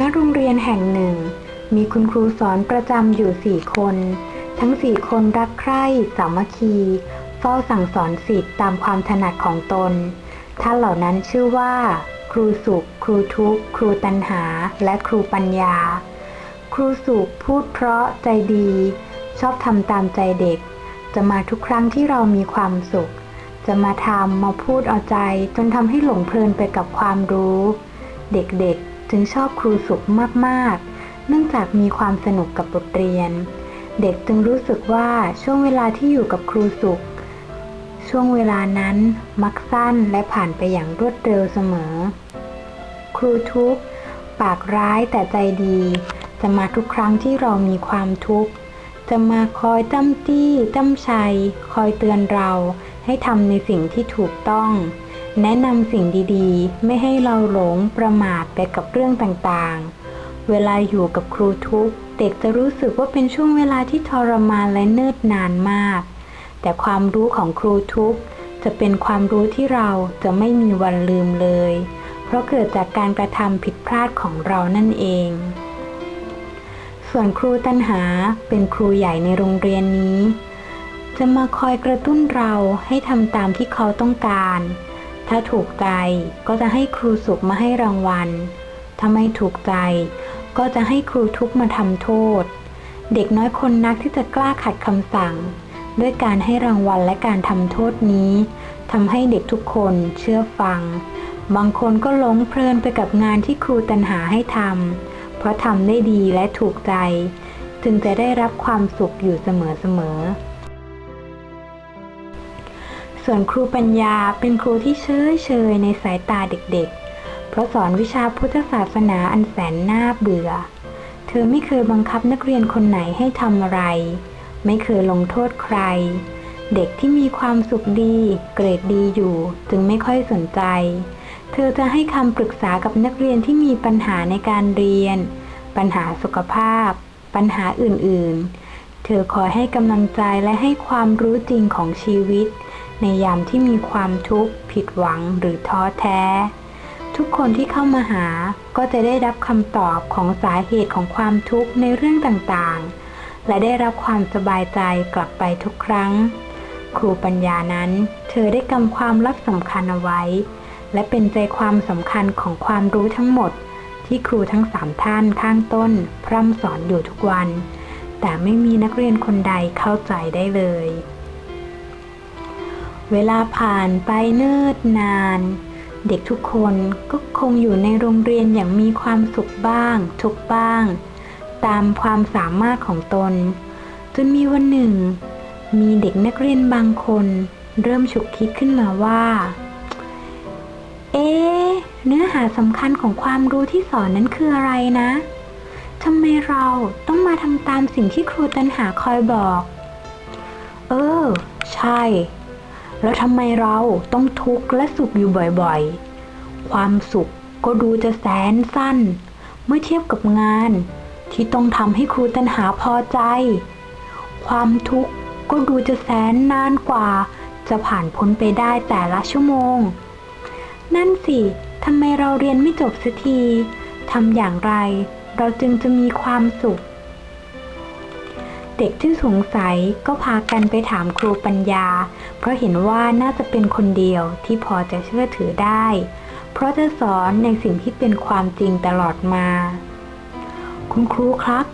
ณโรงเรียนแห่งหนึ่ง มีคุณครูสอนประจำอยู่สี่คน ทั้งสี่คนรักใคร่สามัคคี เฝ้าสั่งสอนสิทธิ์ตามความถนัดของตน ท่านเหล่านั้นชื่อว่า ครูสุข ครูทุกข์ ครูตัณหา และครูปัญญา ครูสุขพูดเพราะใจดี ชอบทำตามใจเด็ก จะมาทุกครั้งที่เรามีความสุข จะมาทำมาพูดเอาใจจนทำให้หลงเพลินไปกับความรู้ เด็กๆ จึงชอบครูสุขมากๆ เนื่องจากมีความสนุกกับบทเรียน เด็กจึงรู้สึกว่าช่วงเวลาที่อยู่กับครูสุข ช่วงเวลานั้นมักสั้นและผ่านไปอย่างรวดเร็วเสมอ ครูทุกปากร้ายแต่ใจดี จะมาทุกครั้งที่เรามีความทุกข์ จะมาคอยจ้ำจี้จ้ำชัย คอยเตือนเราให้ทำในสิ่งที่ถูกต้อง แนะนำสิ่งดีๆ ไม่ให้เราหลงประมาทไปกับเรื่องต่างๆ เวลาอยู่กับครูทุกเด็กจะรู้สึกว่าเป็นช่วงเวลาที่ทรมานและเนิ่นนานมาก แต่ความรู้ของครูทุกจะเป็นความรู้ที่เราจะไม่มีวันลืมเลย เพราะเกิดจากการกระทำผิดพลาดของเรานั่นเอง ส่วนครูตัณหาเป็นครูใหญ่ในโรงเรียนนี้ จะมาคอยกระตุ้นเราให้ทำตามที่เขาต้องการ ถ้าถูกใจก็จะให้ครูสุขมาให้รางวัล ถ้าไม่ถูกใจ ก็จะให้ครูทุกมาทำโทษ เด็กน้อยคนนักที่จะกล้าขัดคำสั่ง ด้วยการให้รางวัลและการทำโทษนี้ทำให้เด็กทุกคนเชื่อฟัง บางคนก็หลงเพลินไปกับงานที่ครูตัณหาให้ทำเพราะทำได้ดีและถูกใจ จึงจะได้รับความสุขอยู่เสมอๆ ส่วนครูปัญญาเป็นครูที่เชยเชยในสายตาเด็กๆ เพราะสอนวิชาพุทธศาสนาอันแสนน่าเบื่อ เธอไม่เคยบังคับนักเรียนคนไหนให้ทำอะไร ไม่เคยลงโทษใคร เด็กที่มีความสุขดี เกรดดีอยู่ จึงไม่ค่อยสนใจ เธอจะให้คำปรึกษากับนักเรียนที่มีปัญหาในการเรียน ปัญหาสุขภาพ ปัญหาอื่นๆ เธอคอยให้กำลังใจและให้ความรู้จริงของชีวิต ในยามที่มีความทุกข์ ผิดหวังหรือท้อแท้ ทุกคนที่เข้ามาหาก็จะได้รับคำตอบของสาเหตุของความทุกข์ในเรื่องต่างๆ และได้รับความสบายใจกลับไปทุกครั้ง ครูปัญญานั้น เธอได้กำความลับสำคัญเอาไว้ และเป็นใจความสำคัญของความรู้ทั้งหมด ที่ครูทั้งสามท่านข้างต้น พร่ำสอนอยู่ทุกวัน แต่ไม่มีนักเรียนคนใดเข้าใจได้เลย เวลาผ่านไปเนิ่นนาน เด็กทุกคนก็คงอยู่ในโรงเรียนอย่างมีความสุขบ้าง ทุกบ้าง ตามความสามารถของตน จนมีวันหนึ่ง มีเด็กนักเรียนบางคน เริ่มฉุกคิดขึ้นมาว่า เอ๊เนื้อหาสำคัญของความรู้ที่สอนนั้นคืออะไรนะทำไมเราต้องมาทำตามสิ่งที่ครูตันหาคอยบอก เออ ใช่ แล้วทำไมเราต้องทุกข์และสุขอยู่บ่อยๆ ความสุขก็ดูจะแสนสั้น เมื่อเทียบกับงาน ที่ต้องทำให้ครูตันหาพอใจ ความทุกข์ก็ดูจะแสนนานกว่า จะผ่านพ้นไปได้แต่ละชั่วโมง นั่นสิทำไมเราเรียนไม่จบสักทีทำอย่างไร เราจึงจะมีความสุข เด็กที่สงสัยก็พากันไปถามครูปัญญา เพราะเห็นว่าน่าจะเป็นคนเดียวที่พอจะเชื่อถือได้ เพราะจะสอนในสิ่งที่เป็นความจริงตลอดมา คุณครูครับ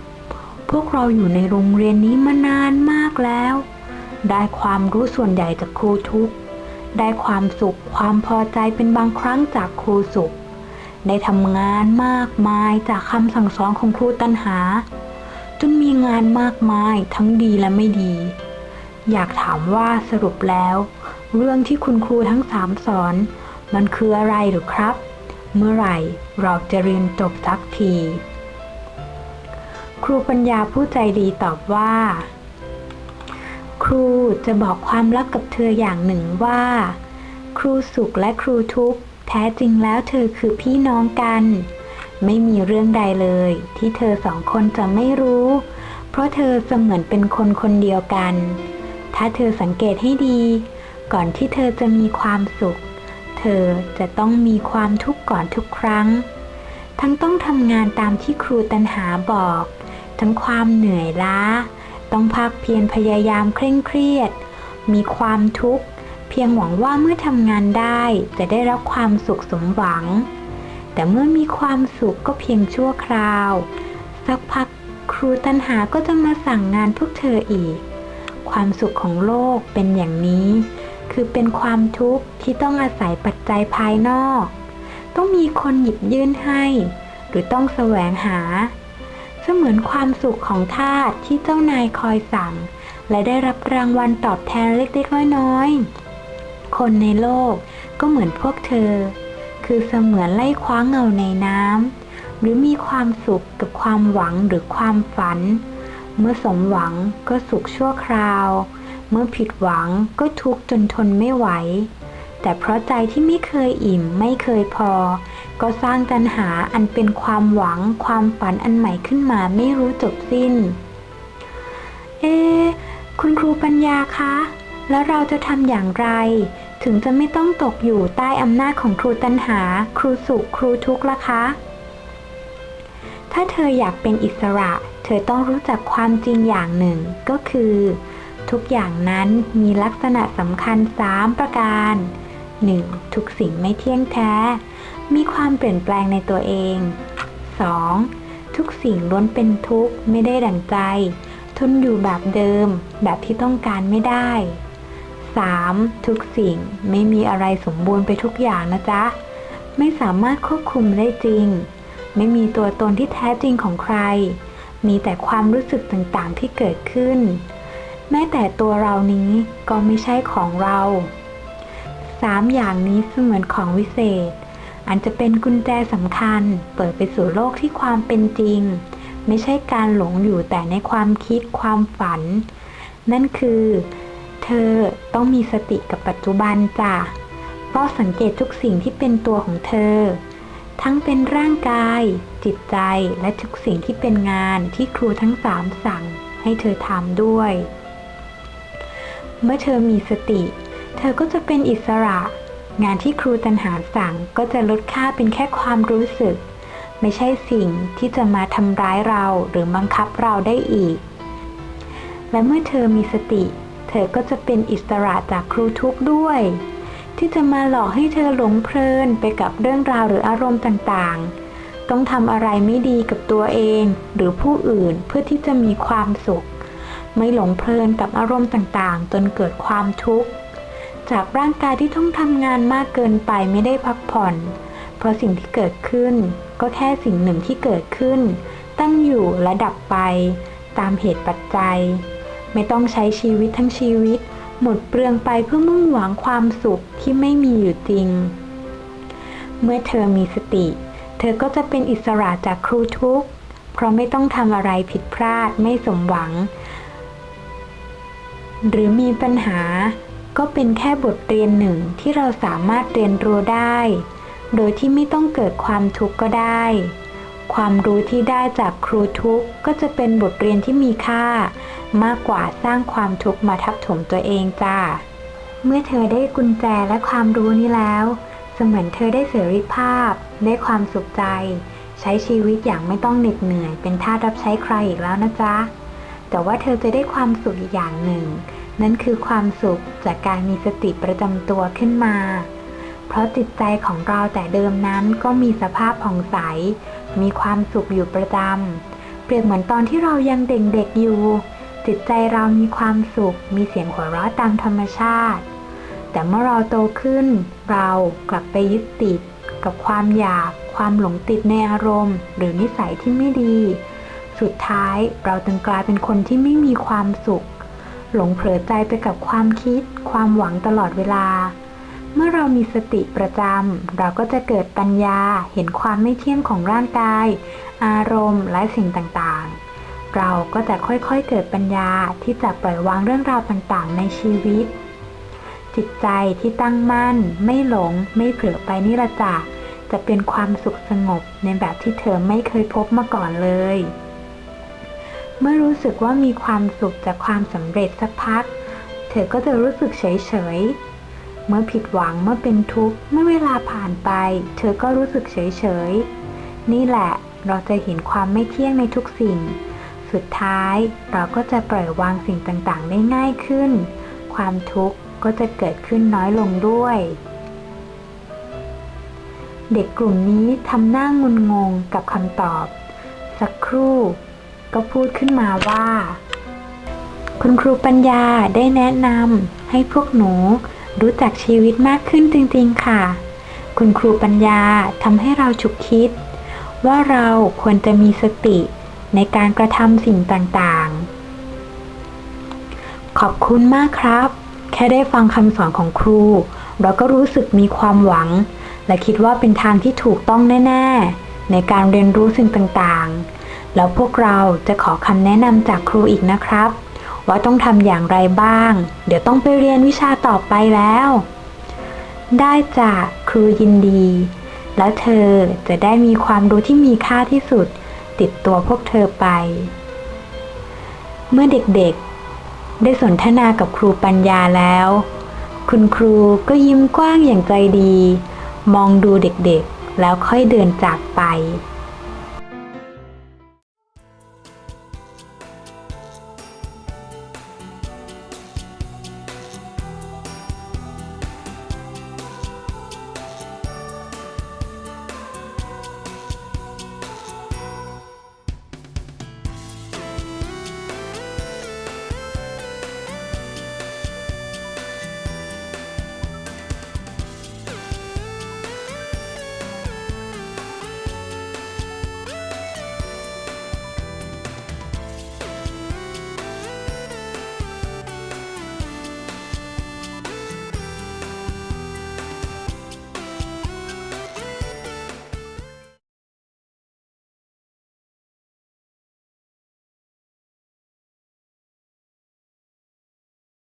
พวกเราอยู่ในโรงเรียนนี้มานานมากแล้ว ได้ความรู้ส่วนใหญ่จากครูทุก ได้ความสุขความพอใจเป็นบางครั้งจากครูสุข ได้ทำงานมากมายจากคำสั่งสอนของครูตันหา จนมีงานมากมายทั้งดีและไม่ดี อยากถามว่าสรุปแล้ว เรื่องที่คุณครูทั้งสามสอน มันคืออะไรหรือครับ เมื่อไหร่เราจะเรียนจบสักที ครูปัญญาผู้ใจดีตอบว่า ครูจะบอกความลับกับเธออย่างหนึ่งว่า ครูสุขและครูทุกข์แท้จริงแล้วเธอคือพี่น้องกัน ไม่มีเรื่องใดเลย ที่เธอสองคนจะไม่รู้ เพราะเธอเสมือนเป็นคนคนเดียวกัน ถ้าเธอสังเกตให้ดี ก่อนที่เธอจะมีความสุข เธอจะต้องมีความทุกข์ก่อนทุกครั้ง ทั้งต้องทำงานตามที่ครูตันหาบอก ทั้งความเหนื่อยล้า ต้องพักเพียรพยายามเคร่งเครียด มีความทุกข์ เพียงหวังว่าเมื่อทำงานได้จะได้รับความสุขสมหวัง แต่เมื่อมีความสุขก็เพียงชั่วคราว สักพักครูตันหาก็จะมาสั่งงานพวกเธออีก ความสุขของโลกเป็นอย่างนี้ คือเป็นความทุกข์ที่ต้องอาศัยปัจจัยภายนอก ต้องมีคนหยิบยื่นให้ หรือต้องแสวงหา เสมือนความสุขของทาสที่เจ้านายคอยสั่ง และได้รับรางวัลตอบแทนเล็กๆน้อยๆคนในโลกก็เหมือนพวกเธอ คือเสมือนไล่คว้าเงาในน้ำหรือมีความสุขกับความหวังหรือความฝัน เมื่อสมหวังก็สุขชั่วคราว เมื่อผิดหวังก็ทุกข์จนทนไม่ไหว แต่เพราะใจที่ไม่เคยอิ่มไม่เคยพอ ก็สร้างตัณหาอันเป็นความหวังความฝันอันใหม่ขึ้นมาไม่รู้จบสิ้น เอ๊คุณครูปัญญาคะ แล้วเราจะทำอย่างไร ถึงจะไม่ต้องตกอยู่ใต้อำนาจของครูตัณหา ครูสุขครูทุกข์ละคะ ถ้าเธออยากเป็นอิสระ เธอต้องรู้จักความจริงอย่างหนึ่ง ก็คือ ทุกอย่างนั้นมีลักษณะสำคัญ 3 ประการ 1. ทุกสิ่งไม่เที่ยงแท้ มีความเปลี่ยนแปลงในตัวเอง 2. ทุกสิ่งล้วนเป็นทุกข์ไม่ได้ดั่งใจ ทนอยู่แบบเดิม แบบที่ต้องการไม่ได้ 3. ทุกสิ่งไม่มีอะไรสมบูรณ์ไปทุกอย่างนะจ๊ะ ไม่สามารถควบคุมได้จริง ไม่มีตัวตนที่แท้จริงของใคร มีแต่ความรู้สึกต่างๆที่เกิดขึ้น แม้แต่ตัวเรานี้ก็ไม่ใช่ของเราสามอย่างนี้เสมือนของวิเศษ อันจะเป็นกุญแจสำคัญ เปิดไปสู่โลกที่ความเป็นจริง ไม่ใช่การหลงอยู่แต่ในความคิดความฝัน นั่นคือ เธอต้องมีสติกับปัจจุบันจ้ะเฝ้าสังเกตทุกสิ่งที่เป็นตัวของเธอ ทั้งเป็นร่างกาย จิตใจและทุกสิ่งที่เป็นงานที่ครูทั้งสามสั่งให้เธอทำด้วย เมื่อเธอมีสติ เธอก็จะเป็นอิสระ งานที่ครูตันหาสั่งก็จะลดค่าเป็นแค่ความรู้สึก ไม่ใช่สิ่งที่จะมาทำร้ายเราหรือบังคับเราได้อีก และเมื่อเธอมีสติ เธอก็จะเป็นอิสระจากครูทุกข์ด้วย ที่จะมาหลอกให้เธอหลงเพลินไปกับเรื่องราวหรืออารมณ์ต่างๆ ต้องทำอะไรไม่ดีกับตัวเองหรือผู้อื่นเพื่อที่จะมีความสุข ไม่หลงเพลินกับอารมณ์ต่างๆ จนเกิดความทุกข์ จากร่างกายที่ต้องทำงานมากเกินไปไม่ได้พักผ่อน เพราะสิ่งที่เกิดขึ้น ก็แค่สิ่งหนึ่งที่เกิดขึ้น ตั้งอยู่และดับไป ตามเหตุปัจจัย ไม่ต้องใช้ชีวิตทั้งชีวิต หมดเปลืองไปเพื่อมุ่งหวังความสุขที่ไม่มีอยู่จริง เมื่อเธอมีสติ เธอก็จะเป็นอิสระจากครูทุกข์ เพราะไม่ต้องทำอะไรผิดพลาดไม่สมหวัง หรือมีปัญหาก็เป็นแค่บทเรียนหนึ่งที่เราสามารถเรียนรู้ได้ โดยที่ไม่ต้องเกิดความทุกข์ก็ได้ ความรู้ที่ได้จากครูทุกก็จะเป็นบทเรียนที่มีค่า มากกว่าสร้างความทุกข์มาทับถมตัวเองจ้า เมื่อเธอได้กุญแจและความรู้นี้แล้ว เสมือนเธอได้เสรีภาพ ได้ความสุขใจ ใช้ชีวิตอย่างไม่ต้องเหน็ดเหนื่อย เป็นท่ารับใช้ใครอีกแล้วนะจ๊ะ แต่ว่าเธอจะได้ความสุขอีกอย่างหนึ่ง นั่นคือความสุขจากการมีสติประจำตัวขึ้นมา เพราะจิตใจของเราแต่เดิมนั้นก็มีสภาพผ่องใส มีความสุขอยู่ประจำ เปรียบเหมือนตอนที่เรายังเด็กๆอยู่ จิตใจเรามีความสุข มีเสียงหัวเราะตามธรรมชาติ แต่เมื่อเราโตขึ้น เรากลับไปยึดติด กับความอยาก ความหลงติดในอารมณ์ หรือนิสัยที่ไม่ดี สุดท้ายเราจึงกลายเป็นคนที่ไม่มีความสุข หลงเผลอใจไปกับความคิด ความหวังตลอดเวลา เมื่อเรามีสติประจำ เราก็จะเกิดปัญญาเห็นความไม่เที่ยงของร่างกาย อารมณ์และสิ่งต่างๆ เราก็จะค่อยๆเกิดปัญญาที่จะปล่อยวางเรื่องราวต่างๆ ในชีวิต จิตใจที่ตั้งมั่น ไม่หลง ไม่เผลอไปนี่ละจ้ะจะเป็นความสุขสงบในแบบที่เธอไม่เคยพบมาก่อนเลย เมื่อรู้สึกว่ามีความสุขจากความสำเร็จสักพัก เธอก็จะรู้สึกเฉยๆ เมื่อผิดหวังเมื่อเป็นทุกข์เมื่อเวลาผ่านไป เธอก็รู้สึกเฉยๆ นี่แหละเราจะเห็นความไม่เที่ยงในทุกสิ่ง สุดท้ายเราก็จะปล่อยวางสิ่งต่างๆ ได้ง่ายขึ้น ความทุกข์ก็จะเกิดขึ้นน้อยลงด้วย เด็กกลุ่มนี้ทำหน้างุนงงกับคำตอบ สักครู่ ก็พูดขึ้นมาว่า คุณครูปัญญาได้แนะนำให้พวกหนู รู้จักชีวิตมากขึ้นจริงๆค่ะ คุณครูปัญญาทำให้เราฉุกคิด ว่าเราควรจะมีสติในการกระทำสิ่งต่างๆ ขอบคุณมากครับ แค่ได้ฟังคำสอนของครู เราก็รู้สึกมีความหวัง และคิดว่าเป็นทางที่ถูกต้องแน่ ๆ ในการเรียนรู้สิ่งต่างๆ แล้วพวกเราจะขอคำแนะนำจากครูอีกนะครับ ว่าต้องทำอย่างไรบ้าง เดี๋ยวต้องไปเรียนวิชาต่อไปแล้ว ได้จากครูยินดี แล้วเธอจะได้มีความรู้ที่มีค่าที่สุด ติดตัวพวกเธอไป เมื่อเด็กๆ ได้สนทนากับครูปัญญาแล้ว คุณครูก็ยิ้มกว้างอย่างใจดี มองดูเด็กๆ แล้วค่อยเดินจากไป